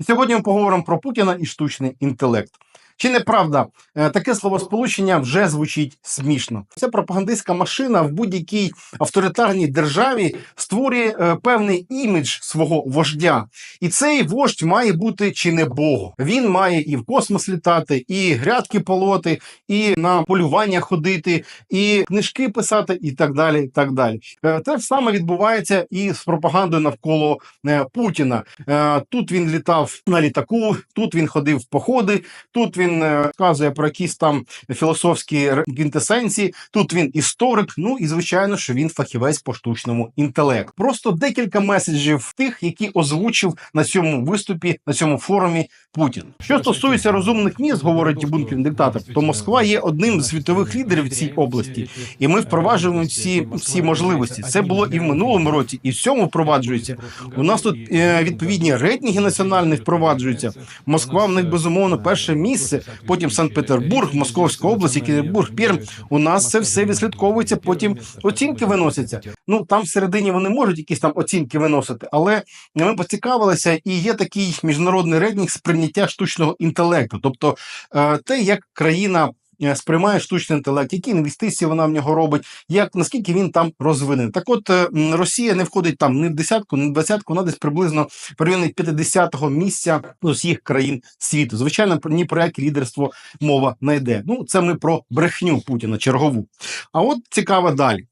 І сьогодні ми поговоримо про Путіна і штучний інтелект. Чи не правда, е, таке словосполучення вже звучить смішно. Ця пропагандистська машина в будь-якій авторитарній державі створює е, певний імідж свого вождя. І цей вождь має бути чи не Бог. Він має і в космос літати, і грядки полоти, і на полювання ходити, і книжки писати, і так далі. так далі. Е, Те ж саме відбувається і з пропагандою навколо Путіна. Тут він літав на літаку, тут він ходив в походи, тут він е, вказує про якісь там філософські квінтесенції, тут він історик. Ну і звичайно, що він фахівець по штучному інтелекту. Просто декілька меседжів тих, які озвучив на цьому виступі, на цьому форумі Путін. Що стосується розумних міст, говорить бункерний диктатор, то Москва є одним з світових лідерів в цій області, і ми впроваджуємо ці всі можливості. Це було і в минулому році, і в цьому впроваджується. У нас тут е, відповідні рейтинги національні впроваджуються. Москва в них безумовно перше місце. Потім Санкт-Петербург, Московська область, Кірбург, Пірм. У нас це все відслідковується. Потім оцінки виносяться. Ну там всередині вони можуть якісь там оцінки виносити, але ми поцікавилися, і є такий міжнародний рейтинг сприйняття штучного інтелекту, тобто е, те, як країна. Е, Сприймає штучний інтелект, які інвестиції вона в нього робить, як наскільки він там розвинений. Так, от е, Росія не входить там ні в десятку, ні в двадцятку, вона десь приблизно районі 50-го місця з усіх країн світу. Звичайно, ні про яке лідерство мова не йде. Ну, це ми про брехню Путіна чергову. А от цікаво далі.